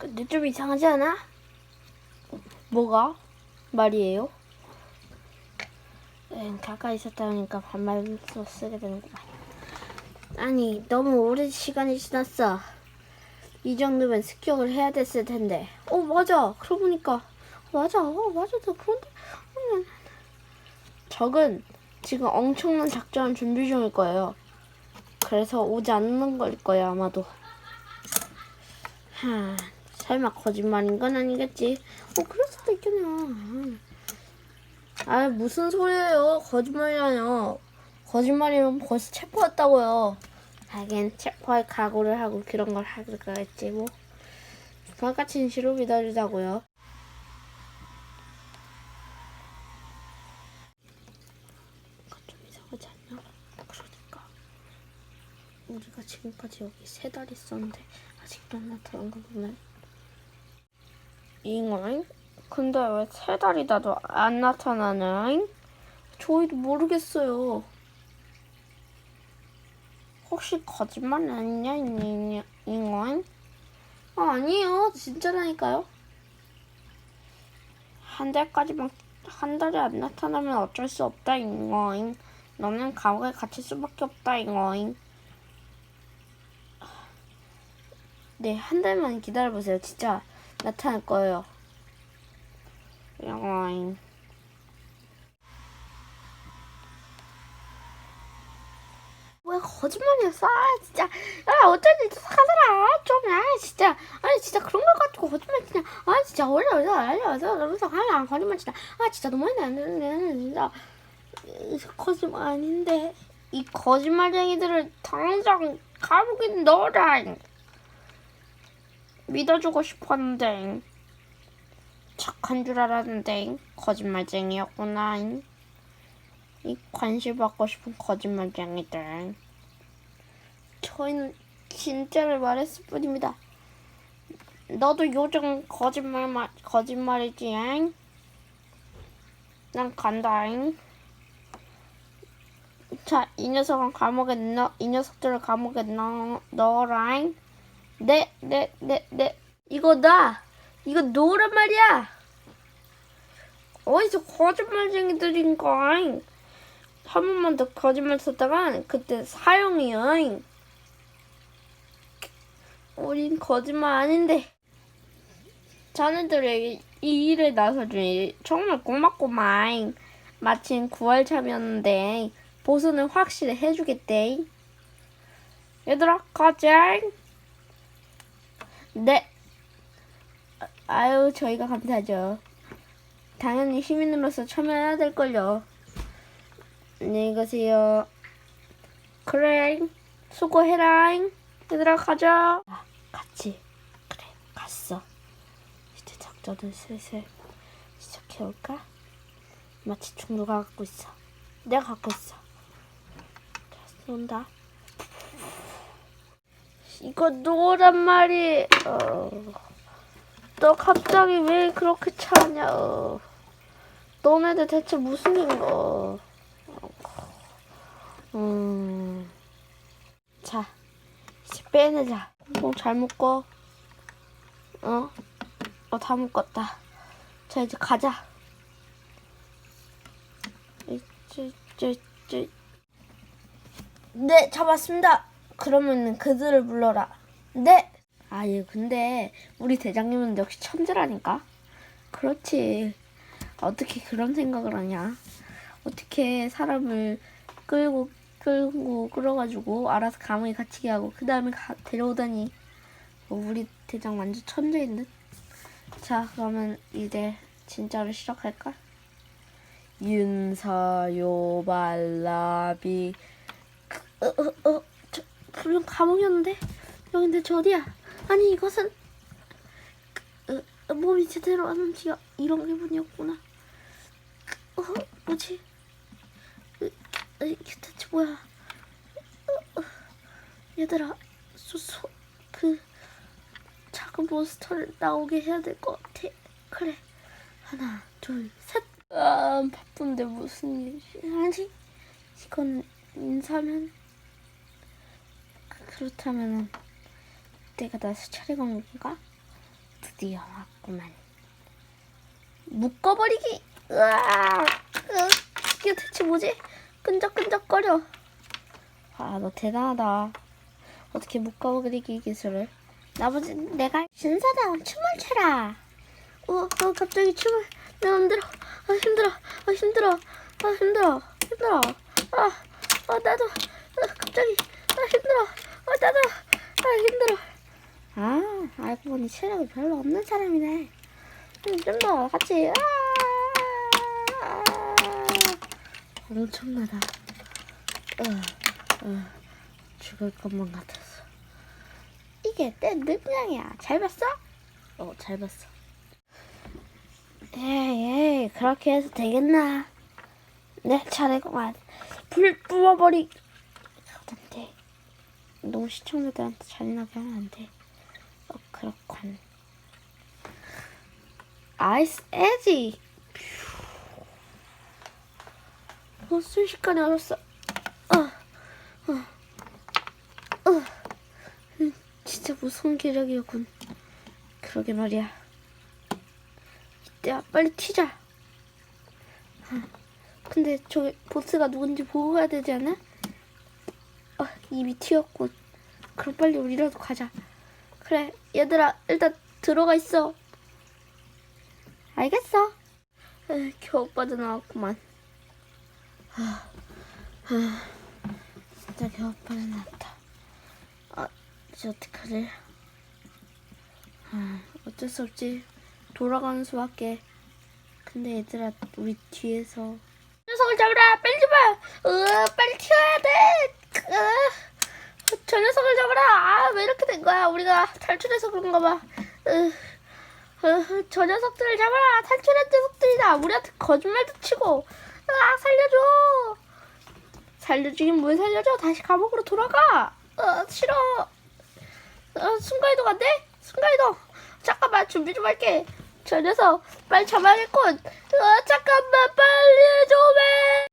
근데 좀 이상하지 않아? 뭐가? 말이에요? 응, 가까이 있었다 보니까 반말로 쓰게 되는구만. 아니, 너무 오랜 시간이 지났어. 이 정도면 습격을 해야 됐을 텐데. 어, 맞아. 그러고 보니까. 맞아. 어, 맞아. 나 그런데. 음. 적은 지금 엄청난 작전 준비 중일 거예요. 그래서 오지 않는 걸 거예요, 아마도. 하, 설마 거짓말인 건 아니겠지? 어, 그럴 수도 있겠네요. 아, 무슨 소리예요? 거짓말이라뇨. 거짓말이면 벌써 체포했다고요. 하긴 체포할 각오를 하고 그런 걸 하겠지 뭐. 그만까 진실로 믿어주자고요. 그러니까 우리가 지금까지 여기 세 달 있었는데 아직도 안 나타난 거 보면 잉어잉? 근데 왜 세 달이다도 안 나타나냐잉? 저희도 모르겠어요. 혹시 거짓말 아니냐, 잉- 잉어잉? 아, 아니에요. 진짜라니까요. 한 달까지만, 한 달에 안 나타나면 어쩔 수 없다, 잉어잉. 너는 감옥에 갇힐 수밖에 없다, 잉어잉. 네, 한 달만 기다려보세요. 진짜 나타날 거예요. 잉어잉. 왜 거짓말이었어? 아, 진짜. 아, 어쩐지 착하더라. 좀, 아, 진짜. 아니, 진짜 그런 걸 가지고 거짓말 치냐. 아, 진짜. 원래, 원래, 원래, 원래, 그러면서 하면 거짓말 치냐. 아, 진짜 너무했네. 진짜. 이, 거짓말 아닌데. 이 거짓말쟁이들을 당장 감옥에 넣어라. 믿어주고 싶었는데. 착한 줄 알았는데. 거짓말쟁이였구나. 이 관심 받고 싶은 거짓말쟁이들. 저희는 진짜를 말했을 뿐입니다. 너도 요즘 거짓말 마, 거짓말이지? 잉? 난 간다 잉. 자, 이 녀석은 감옥에 넣, 이 녀석들을 감옥에 넣, 넣어라 잉. 네, 네, 네, 네. 이거 나. 이거 놓으란 말이야. 어디서 거짓말쟁이들인가잉? 한 번만 더 거짓말 썼다간 그때 사형이요. 우린 거짓말 아닌데. 자네들의 이 일에 나서주니 정말 고맙고만. 마침 9월 참이었는데 보수는 확실히 해주겠대. 얘들아 가자. 네. 아유 저희가 감사하죠. 당연히 시민으로서 참여해야 될걸요. 안녕히 가세요. 그래, 수고해라잉. 얘들아, 가자. 아, 같이. 그래, 갔어. 이제 작전을 슬슬 시작해볼까? 마치 총 누가 갖고 있어. 내가 갖고 있어. 자, 쏜다. 이거 놓으란 말이. 어. 너 갑자기 왜 그렇게 차냐? 어. 너네들 대체 무슨 일인가? 음. 자, 이제 빼내자. 꽁꽁 잘 묶어. 어? 어, 다 묶었다. 자, 이제 가자. 네, 잡았습니다. 그러면 그들을 불러라. 네. 아, 예, 근데 우리 대장님은 역시 천재라니까. 그렇지. 어떻게 그런 생각을 하냐? 어떻게 사람을 끌고 끌고 끌어가지고 알아서 감옥에 갇히게 하고 그 다음에 데려오다니 어, 우리 대장 완전 천재인 듯. 자 그러면 이제 진짜로 시작할까? 윤사요발라비 어어어 저 분명 감옥이었는데 여긴데 저 어디야? 아니 이것은 어, 어, 몸이 제대로 안 움직여 이런 기분이었구나. 어 뭐지? 이게 대체 뭐야? 어, 어, 얘들아, 소 소 그 작은 몬스터를 나오게 해야 될 것 같아. 그래, 하나, 둘, 셋. 아, 바쁜데 무슨 일이지? 이건 인사면 그렇다면은 내가 나서 차례가 온 건가? 드디어 왔구만. 묶어버리기. 으아, 으, 이게 대체 뭐지? 끈적끈적거려. 아, 너 대단하다. 어떻게 묶어버리기 기술을? 나머지 내가 신사다운 춤을 춰라. 어, 어, 갑자기 춤을 내 맘대로. 아, 힘들어. 아, 힘들어. 아, 힘들어. 힘들어. 아, 아, 나도. 아, 갑자기. 아, 힘들어. 아, 나도. 아, 힘들어. 아, 알고 보니 체력이 별로 없는 사람이네. 좀 더 같이. 아, 엄청나다. 어, 어, 죽을 것만 같았어. 이게 내 능력이야. 잘 봤어? 어, 잘 봤어. 에이, 에이, 그렇게 해서 되겠나? 내 차례구만. 불 뿜어버리. 너무 시청자들한테 잔인하게 하면 안 돼. 어, 그렇군. 아이스 에지. 어, 순식간에 얼었어. 어, 어, 어. 음, 진짜 무서운 기력이었군. 그러게 말이야. 이때야 빨리 튀자. 어, 근데 저기 보스가 누군지 보고 가야 되지 않아? 어, 이미 튀었군. 그럼 빨리 우리라도 가자. 그래, 얘들아, 일단 들어가 있어. 알겠어. 에이, 겨우 빠져나왔구만. 하, 하, 진짜 겨우 빠져나왔다. 아, 이제 어떡하지? 아, 어쩔 수 없지. 돌아가는 수밖에. 근데 얘들아, 우리 뒤에서. 녀석을 잡으라! 빨리 잡아! 으, 빨리 튀어야 돼! 으, 저 녀석을 잡아라! 아, 왜 이렇게 된 거야? 우리가 탈출해서 그런가 봐. 으, 으, 저 녀석들을 잡아라! 탈출한 녀석들이다! 우리한테 거짓말도 치고! 아, 살려줘! 살려주긴 뭘 살려줘? 다시 감옥으로 돌아가! 어, 싫어! 어, 순간이동 안 돼? 순간이동! 잠깐만, 준비 좀 할게! 저 녀석, 빨리 잡아야겠군! 어, 잠깐만, 빨리 좀 해!